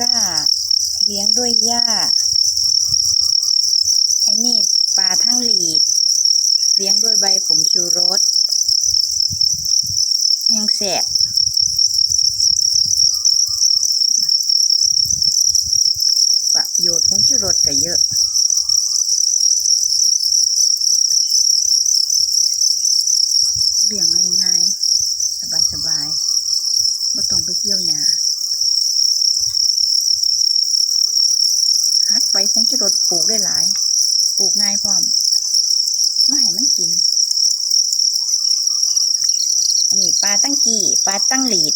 ก้า เลี้ยงด้วยหญ้าไอ้นี่ปลาทั้งหลีด เลี้ยงด้วยใบผงชูรสแห้งแสบประโยชน์ของชูรสก็เยอะเลี้ยงง่ายๆ สบายๆไม่ต้องไปเกี่ยวหญ้าหัก ใบคงจะรสปลูกได้หลาย ปลูกง่ายพร้อมไม่ให้มันกิน อันนี้ปลาตั้งกี่ปลาตั้งหลีด